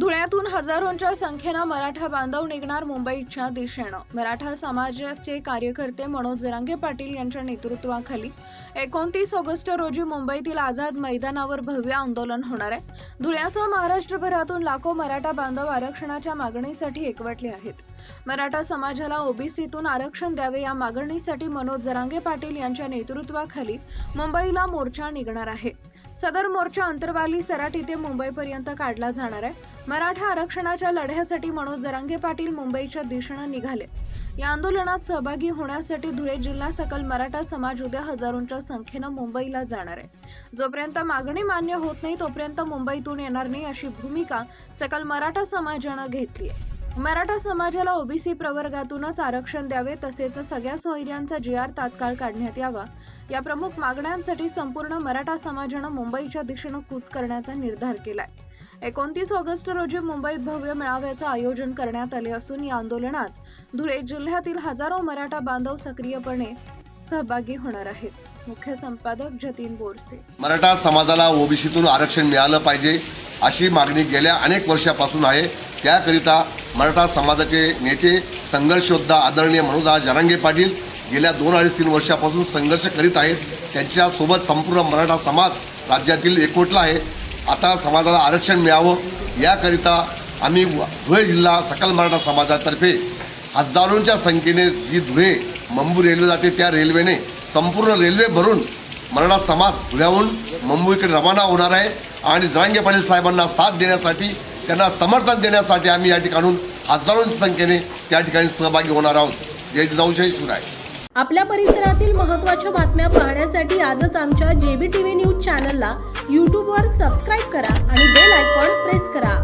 धुळ्यातून हजारोंच्या संख्येनं मराठा बांधव निघणार मुंबईच्या दिशेनं. मराठा समाजाचे कार्यकर्ते मनोज जरांगे पाटील यांच्या नेतृत्वाखाली एकोणतीस ऑगस्ट रोजी मुंबईतील आझाद मैदानावर भव्य आंदोलन होणार आहे. धुळ्यासह महाराष्ट्रभरातून लाखो मराठा बांधव आरक्षणाच्या मागणीसाठी एकवटले आहेत. मराठा समाजाला ओबीसीतून आरक्षण द्यावे या मागणीसाठी मनोज जरांगे पाटील यांच्या नेतृत्वाखाली मुंबईला मोर्चा निघणार आहे. सदर मोर्चा अंतरवाली सराट इथे मुंबईपर्यंत काढला जाणार आहे. मराठा आरक्षणाच्या लढ्यासाठी मनोज जरांगे पाटील मुंबईच्या दिशेनं निघाले. या आंदोलनात सहभागी होण्यासाठी धुळे जिल्हा सकल मराठा समाज उद्या हजारोंच्या संख्येनं मुंबईला जाणार आहे. जोपर्यंत मागणी मान्य होत नाही तोपर्यंत मुंबईतून येणार नाही अशी भूमिका सकल मराठा समाजानं घेतली आहे. मराठा समाजाला ओबीसी प्रवर्गातूनच आरक्षण द्यावे तसेच सगळ्या सोयऱ्यांचा जी आर तात्काळ काढण्यात यावा. या प्रमुख मागण्यांसाठी संपूर्ण मराठा समाजानं मुंबईच्या दिशेनं कूच करण्याचा निर्धार केलाय. एकोणतीस ऑगस्ट रोजी मुंबईत भव्य मेळाव्याचं आयोजन करण्यात आले असून या आंदोलनात धुळे जिल्ह्यातील हजारो मराठा बांधव सक्रियपणे सहभागी होणार आहेत. मुख्य संपादक जतीन बोरसे. मराठा समाजाला ओबीसीतून आरक्षण मिळालं पाहिजे अशी मागणी गेल्या अनेक वर्षापासून आहे. त्याकरिता मराठा समाजाचे नेते संघर्षयोद्धा आदरणीय मनोजा जरांगे पाटील गेल्या दोन अडीच तीन वर्षापासून संघर्ष करीत आहेत. त्यांच्यासोबत संपूर्ण मराठा समाज राज्यातील एकवटला आहे. आता समाजाला आरक्षण मिळावं याकरिता आम्ही धुळे जिल्हा सकल मराठा समाजातर्फे हजारोंच्या संख्येने जी धुळे मंबू रेल्वे जाते त्या रेल्वेने संपूर्ण रेल्वे भरून मराठा समाज धुळ्याहून मुंबईकडे रवाना होणार आहे. आणि जरांगे पाटील साहेबांना साथ देण्यासाठी त्यांना समर्थन देण्यासाठी आम्ही या ठिकाणून हजारोंच्या संख्येने त्या ठिकाणी सहभागी होणार आहोत. जय जाऊशय शिवराय. आपल्या परिसरातील महत्त्वाच्या बातम्या पाहण्यासाठी आजच आमच्या जेबी टीव्ही न्यूज चॅनलला यूट्यूबवर सबस्क्राईब करा आणि बेल आयकॉन प्रेस करा.